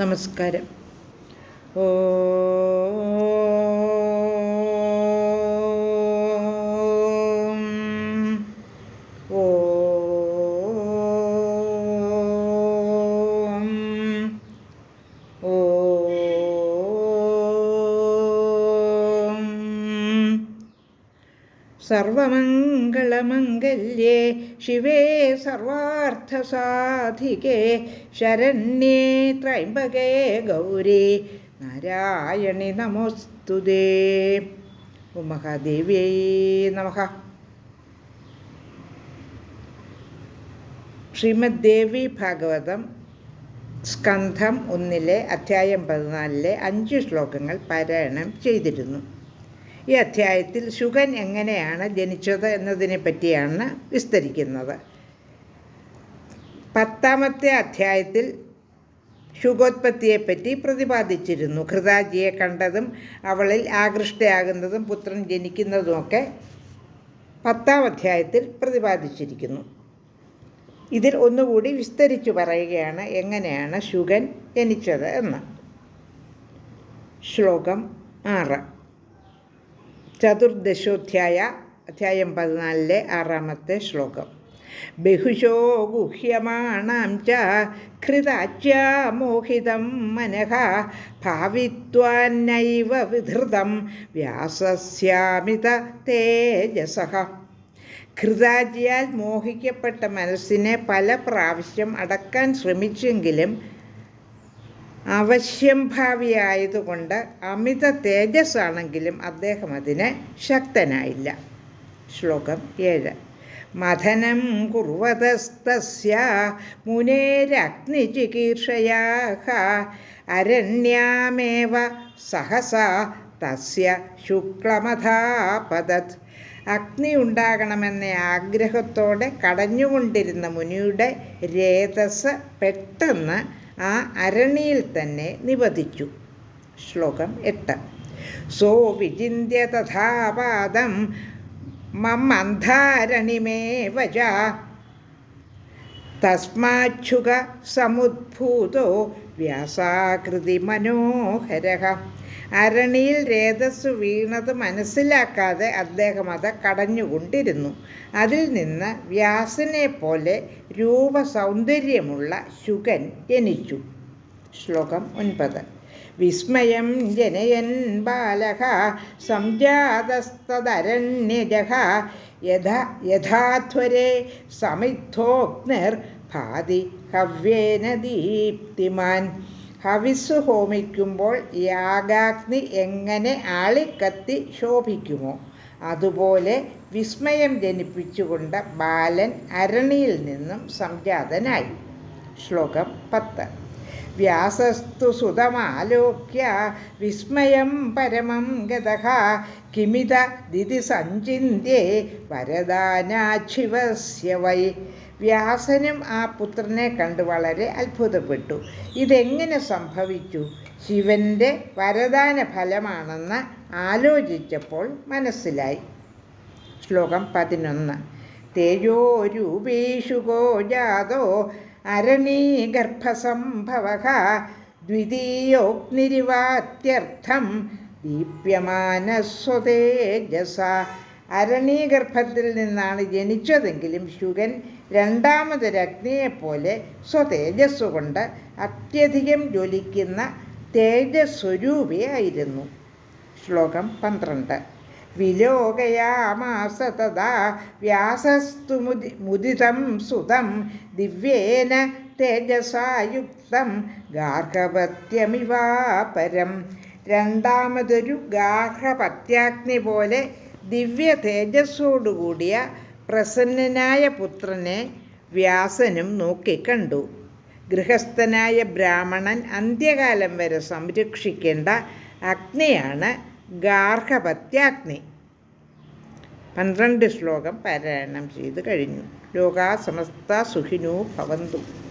നമസ്കാരം. ഓ സർവമംഗളമംഗല്യേ ശിവേ സർവാർത്ഥസാധികേ ശരണ്യേ ത്രൈംബകേ ഗൗരി നാരായണി നമോസ്തുതേ മഹാദേവ്യൈ നമഃ. ശ്രീമദ് ദേവി ഭാഗവതം സ്കന്ധം ഒന്നിലെ അധ്യായം പതിനാലിലെ അഞ്ച് ശ്ലോകങ്ങൾ പാരായണം ചെയ്തിരുന്നു. ഈ അധ്യായത്തിൽ ശുഗൻ എങ്ങനെയാണ് ജനിച്ചത് എന്നതിനെ പറ്റിയാണ് വിസ്തരിക്കുന്നത്. പത്താമത്തെ അധ്യായത്തിൽ ശുഗോത്പത്തിയെപ്പറ്റി പ്രതിപാദിച്ചിരുന്നു. ഘൃതാജിയെ കണ്ടതും അവളിൽ ആകൃഷ്ടയാകുന്നതും പുത്രൻ ജനിക്കുന്നതുമൊക്കെ പത്താം അധ്യായത്തിൽ പ്രതിപാദിച്ചിരിക്കുന്നു. ഇതിൽ ഒന്നുകൂടി വിസ്തരിച്ചു പറയുകയാണ് എങ്ങനെയാണ് ശുഗൻ ജനിച്ചത് എന്ന്. ശ്ലോകം ആറ്. ചതുർദശോധ്യായ അധ്യായം പതിനാലിലെ ആറാമത്തെ ശ്ലോകം. ബഹുശോ ഗുഹ്യമാണം ച ഘൃതാച്യാ മോഹിതം മനഃ ഭാവിത്വാന്നൈവ വിധൃതം വ്യാസസ്യാമിത തേജസ. ഘൃതാജിയാൽ മോഹിക്കപ്പെട്ട മനസ്സിനെ പല പ്രാവശ്യം അടക്കാൻ ശ്രമിച്ചെങ്കിലും അവശ്യം ഭാവിയായതുകൊണ്ട് അമിത തേജസ്സാണെങ്കിലും അദ്ദേഹം അതിന് ശക്തനായില്ല. ശ്ലോകം ഏഴ്. മഥനം കുർവതസ്തസ്യ മുനേരഗ്നിചികീർഷയാ അരണ്യാമേവ സഹസ തസ്യ ശുക്ലമഥാപതത്. അഗ്നി ഉണ്ടാകണമെന്ന ആഗ്രഹത്തോടെ കടഞ്ഞുകൊണ്ടിരുന്ന മുനിയുടെ രേതസ് പെട്ടെന്ന് ആ അരണിയിൽ തന്നെ നിവധിച്ചു. ശ്ലോകം എട്ട്. സോ വിചിന്യ തഥാപാദം മമ്മന്ധാരണിമേവ ച തസ്മാച്ഛുക സമുദ്ഭൂതോ വ്യാസാകൃതി മനോഹര. അരണിയിൽ രേതസ് വീണത് മനസ്സിലാക്കാതെ അദ്ദേഹം അത് കടഞ്ഞുകൊണ്ടിരുന്നു. അതിൽ നിന്ന് വ്യാസനെ പോലെ രൂപസൗന്ദര്യമുള്ള ശുഗൻ ജനിച്ചു. ശ്ലോകം ഒൻപത്. വിസ്മയം ജനയൻ ബാലക സംജാതസ്തരണ്യജ യഥ യഥാധ്വരെ സമിദ്ധോഗ്നിർ ഭാതി ഹവ്യേന ദീപ്തിമാൻ. ഹവിസ് ഹോമിക്കുമ്പോൾ യാഗാഗ്നി എങ്ങനെ ആളിക്കത്തി ശോഭിക്കുമോ? അതുപോലെ വിസ്മയം ജനിപ്പിച്ചുകൊണ്ട് ബാലൻ അരണിയിൽ നിന്നും സംജാതനായി. ശ്ലോകം പത്ത്. വ്യാസസ്തു സുതമാലോക്യ വിസ്മയം പരമം ഗതഃ കിമിത ദിതി സഞ്ചിന്യേ വരദാനാശിവസ്യ വൈ. വ്യാസനും ആ പുത്രനെ കണ്ട് വളരെ അത്ഭുതപ്പെട്ടു. ഇതെങ്ങനെ സംഭവിച്ചു? ശിവന്റെ വരദാന ഫലമാണെന്ന് ആലോചിച്ചപ്പോൾ മനസ്സിലായി. ശ്ലോകം പതിനൊന്ന്. തേജോരൂപേഷുകോ ജാതോ അരണീഗർഭസംഭവ ദ്വിതീയോഗ്നിരിവാത്യർത്ഥം ദീപ്യമാനസ്വതേജസ അരണീഗർഭത്തിൽ നിന്നാണ് ജനിച്ചതെങ്കിലും ശുഗൻ രണ്ടാമതൊരഗ്നിയെപ്പോലെ സ്വതേജസ്സുകൊണ്ട് അത്യധികം ജ്വലിക്കുന്ന തേജസ്വരൂപിയായിരുന്നു. ശ്ലോകം പന്ത്രണ്ട്. വിലോകയാമാസ തഥാ വ്യാസസ്തു മുദി മുദിതം സുതം ദിവ്യേന തേജസായുക്തം ഗാർഹപത്യമിവാപരം. രണ്ടാമതൊരു ഗാർഹപത്യാഗ്നി പോലെ ദിവ്യ തേജസ്സോടുകൂടിയ പ്രസന്നനായ പുത്രനെ വ്യാസനും നോക്കിക്കണ്ടു ഗൃഹസ്ഥനായ ബ്രാഹ്മണൻ അന്ത്യകാലം വരെ സംരക്ഷിക്കേണ്ട അഗ്നിയാണ് ഗാർഹപത്യാഗ്നി. പന്ത്രണ്ട് ശ്ലോകം പാരായണം ചെയ്ത് കഴിഞ്ഞു. ലോകാ സമസ്ത സുഖിനോ ഭവന്തു.